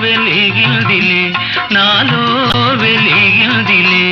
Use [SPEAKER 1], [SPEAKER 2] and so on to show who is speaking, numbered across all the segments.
[SPEAKER 1] వెలిగిందిలే నాలో వెలిగిందిలే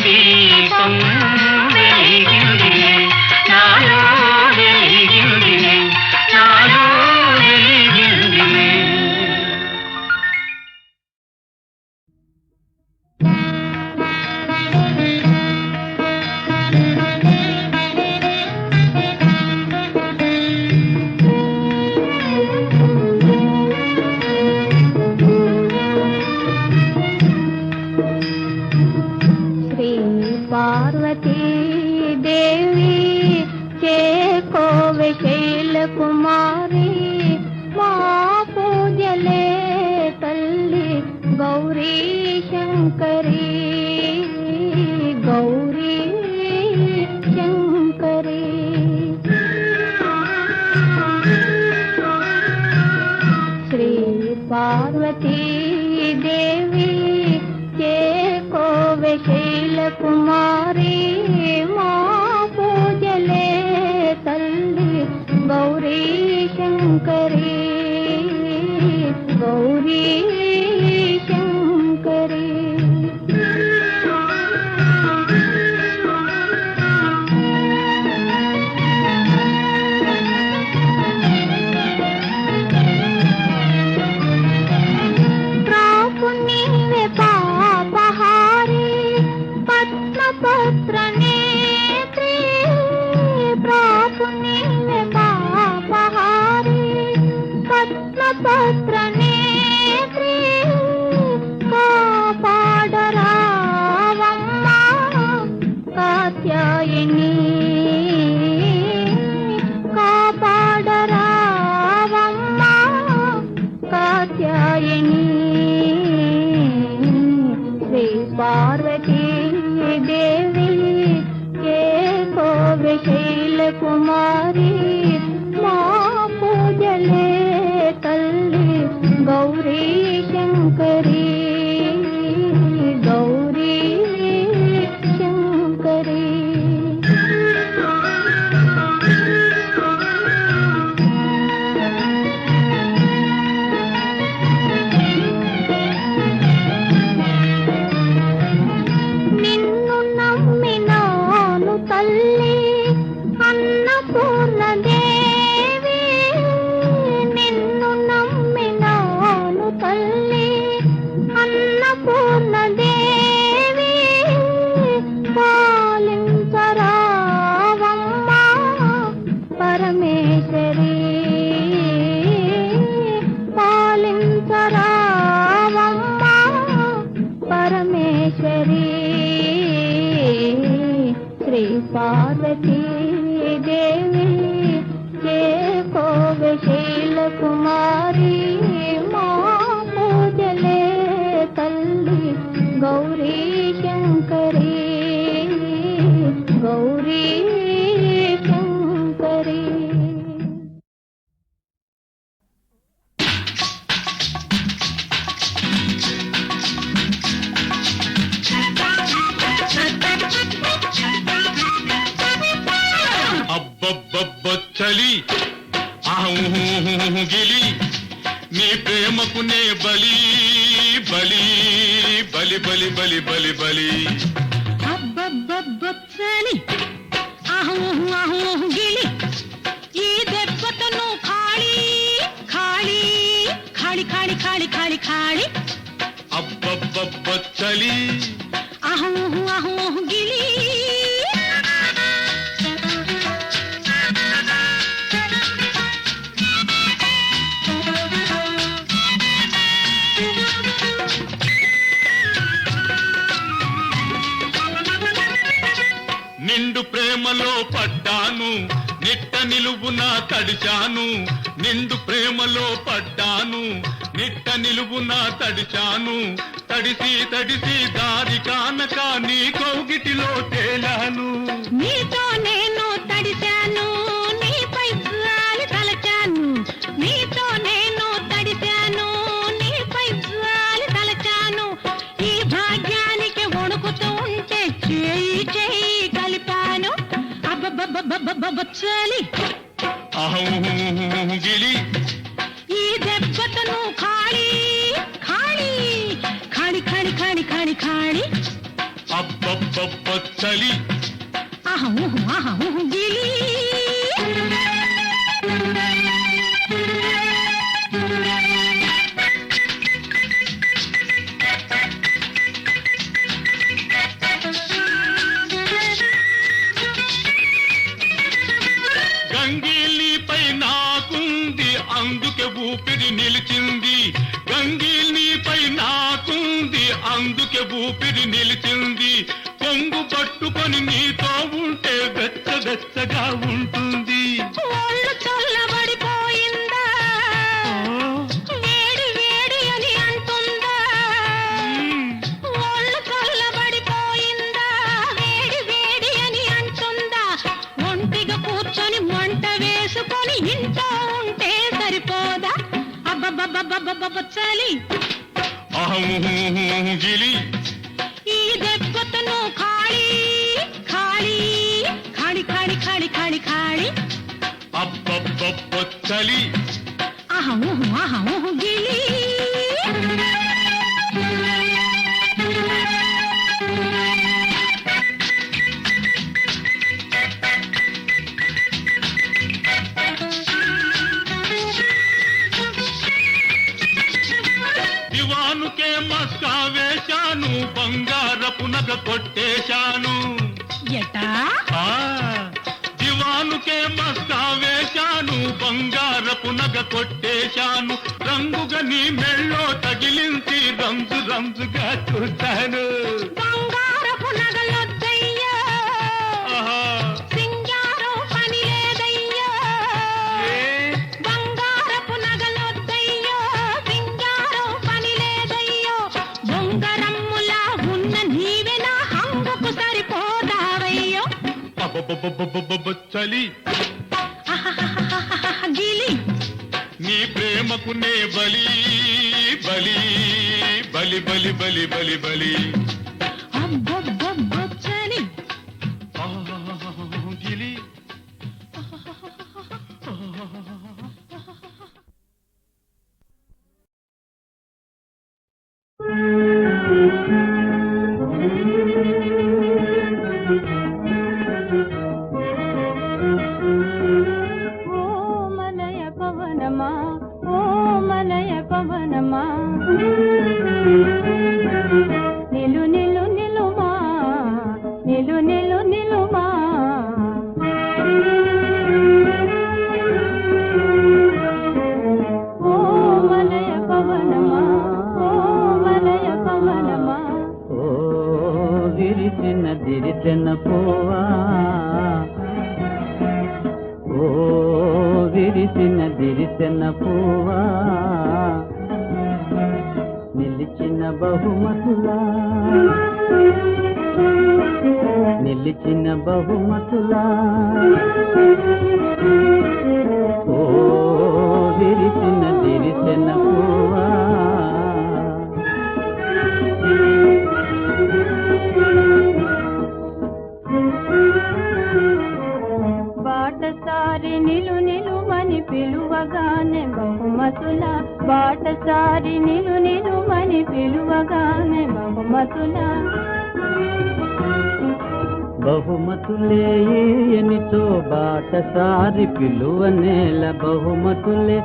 [SPEAKER 2] ప్రేమ
[SPEAKER 3] करे ప్రేమలో పడ్డాను నిట్ట నిలువున తడిచాను నిండు ప్రేమలో పడ్డాను నిట్ట నిలువున తడిచాను తడిసి తడిసి దారి కానక నీ కౌగిటిలో తేలాను.
[SPEAKER 4] నీతోనే అబ్బబ్బబ్బబ్బబ్బచ్చలి
[SPEAKER 3] గిలి
[SPEAKER 4] ఈ దెబ్బతను ఖాళీ ఖాళీ ఖాళీ ఖాళీ ఖాళీ ఖాళీ ఖాళీ
[SPEAKER 3] అబ్బబ్బ చలి
[SPEAKER 4] అబ్బబ్బబ్బబ్బబ్బబ్బ చలి
[SPEAKER 3] అహం గిలి
[SPEAKER 4] ఈ దెబ్బతను ఖాళీ ఖాళీ ఖాళీ ఖాళీ ఖాళీ ఖాళీ ఖాళీ
[SPEAKER 3] అబ్బబ్బబ్బ చలి వేశాను బంగారపు నగ కొట్టేశాను.
[SPEAKER 4] ఎటా
[SPEAKER 3] దివానుకే మస్కా వేశాను బంగారపు నగ కొట్టేశాను. రంగుగా నీ మెళ్ళో తగిలించి రంజు రంజుగా చూశాను. చలి నీ ప్రేమకు నే బలి బలి బలి బలి బలి బలి బలి.
[SPEAKER 5] మలయ పవనమా నిలు నిలు నిలుమా? నిలు నిలు నిలుమా? ఓ మలయ పవనమా ఓ మలయ పవనమా
[SPEAKER 6] ఓ విరిచిన దిరిచిన పోవా ఓ విరిసిన దిరిసిన పోవా బహుమతులా? నిలిచిన బహుమతులా? ఓ విరిసిన దిరిసిన
[SPEAKER 5] బాటసారి నిలు నిలుమని పిలువగానే బహుమతుల బాటసారి నిలు నిలుమని పిలువగానే బహుమతుల.
[SPEAKER 6] బహుమతులే ఎనిచో బాటసారి పిలువ నేల. బహుమతులే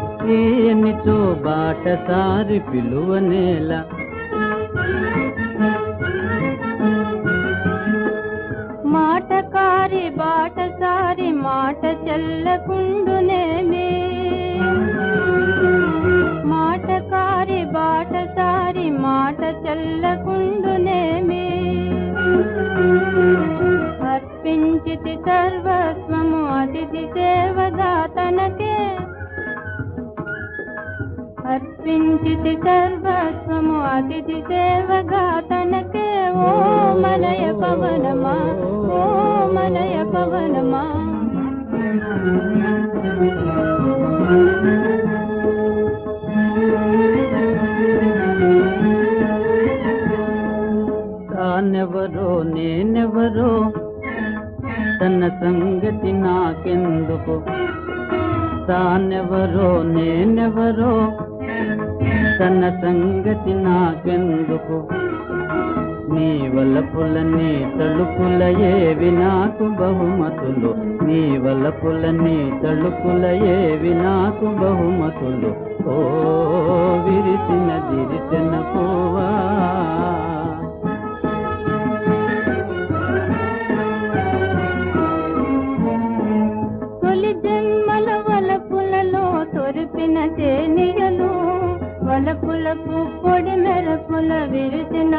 [SPEAKER 6] ఎనిచో బాటసారి పిలువ నేల.
[SPEAKER 5] మాటకారి బాటసారి మాట చెల్లకుండునేమే? చెల్లకుండునేమే అర్పించితి సర్వస్వము అతిథి సేవదాతనకే. అర్పించితి సర్వస్వము అతిథి సేవగాతనకే ఓ మలయ పవనమా ఓ మలయ పవనమా.
[SPEAKER 6] Thank you. నేనెవరో తన సంగతి నాకెందుకు? తానెవరో నేనెవరో? తన సంగతి నాకెందుకు? నీ వలపుల నీ తలుపుల ఏవి నాకు బహుమతులు? నీ వలపుల నీ తలుపుల ఏవి నాకు బహుమతులు? ఓ విరిసిన దిరిసిన పోవా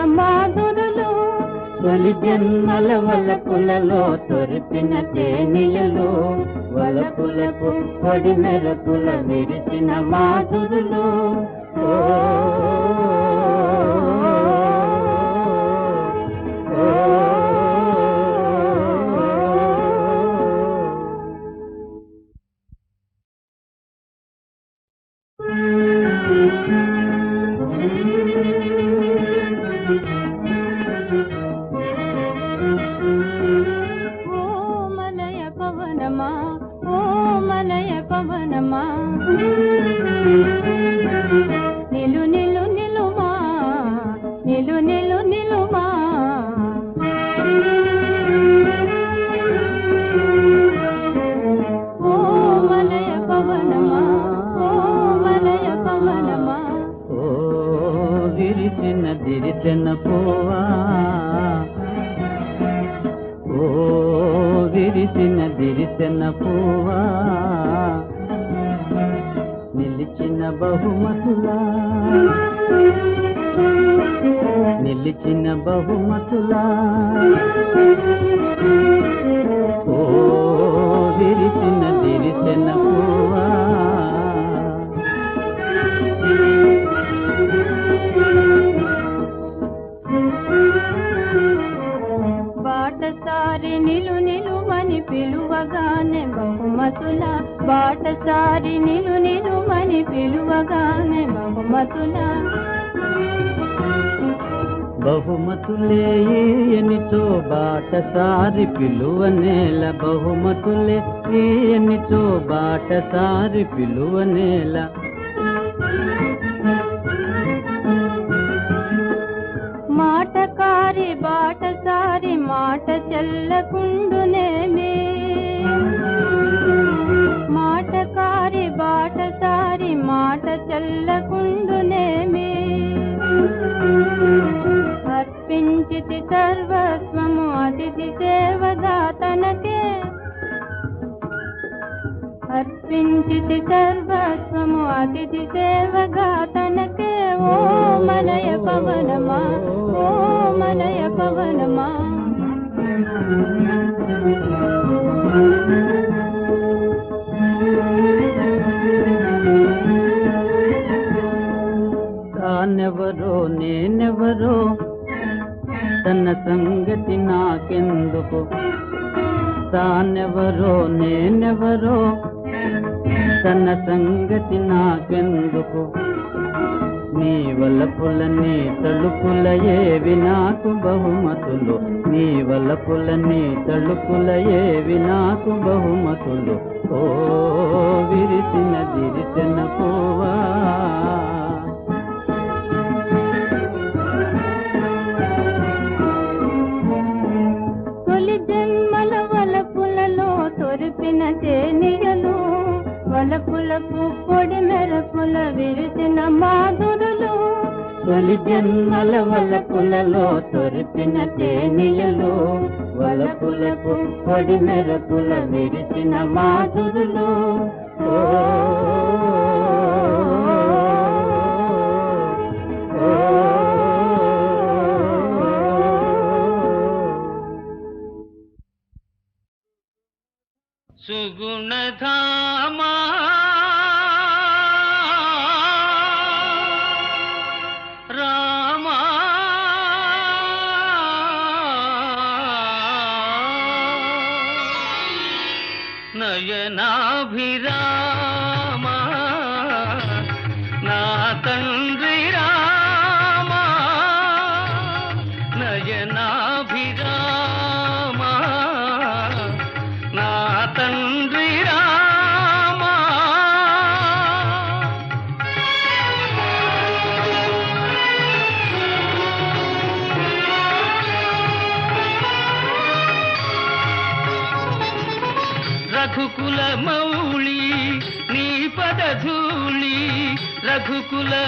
[SPEAKER 5] మాధురులు
[SPEAKER 6] తొలి జన్మల వలపులలో తొరిపిన తేనియలు వలపులకు పొడి మెరపుల విరిచిన మాధురులు. ఓ,
[SPEAKER 5] బాటసారి నిలు నిలుమని పిలువగానే బహుమతుల బాటసారి నిలు నిలుమని పిలువగానే బహుమతుల.
[SPEAKER 6] బహుమతులే ఎనిచో బాటసారి పిలువ నేల బహుమతులే ఎనిచో బాటసారి పిలువ
[SPEAKER 5] మాట చల్లకుండునేమి
[SPEAKER 2] అర్పించితి సర్వస్వము అతిథి సేవగా తనకే అర్పించితి సర్వస్వము అతిథి సేవగా తనకే ఓ మనయ పవనమా ఓ మనయ పవనమా.
[SPEAKER 6] నేనెవరో నేనెవరో? తన సంగతి నాకెందుకు? తానెవరో నేనెవరో? తన సంగతి నాకెందుకు? నీ వలపుల నీ తలుపుల ఏవి నాకు బహుమతులు. నీ వలపుల నీ తలుపుల ఏవి నాకు బహుమతులు. ఓ విరిసిన దిరిసిన
[SPEAKER 2] మెరపుల విరిచిన మాధురులు
[SPEAKER 6] తొలి జన్మల వలపులలో తొరిపిన తేనెలు వలపులకు పొడి మెరపుల విరిచిన మాధురులు ఓ, ఓ.
[SPEAKER 1] नाभिरामा ना तंद्र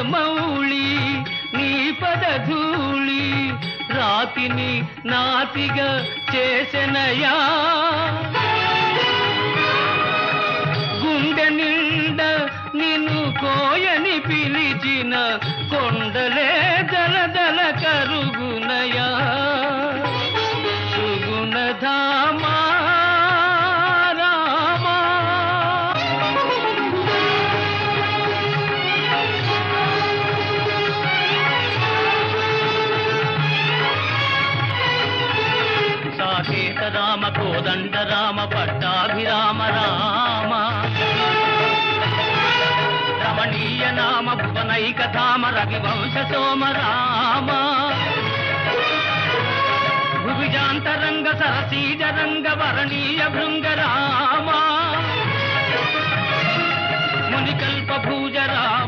[SPEAKER 1] మౌళి నీ పదధూళి రాతిని నాతిగా చేసెనయా. గుండె నిండ నిన్ను కోయని పిలిచిన కొండలే రామ రవివంశ సోమ రామ భుజాంతరంగ సరసీజ రంగ వరణీయ భృంగ రామ మునికల్ప భూజ రామ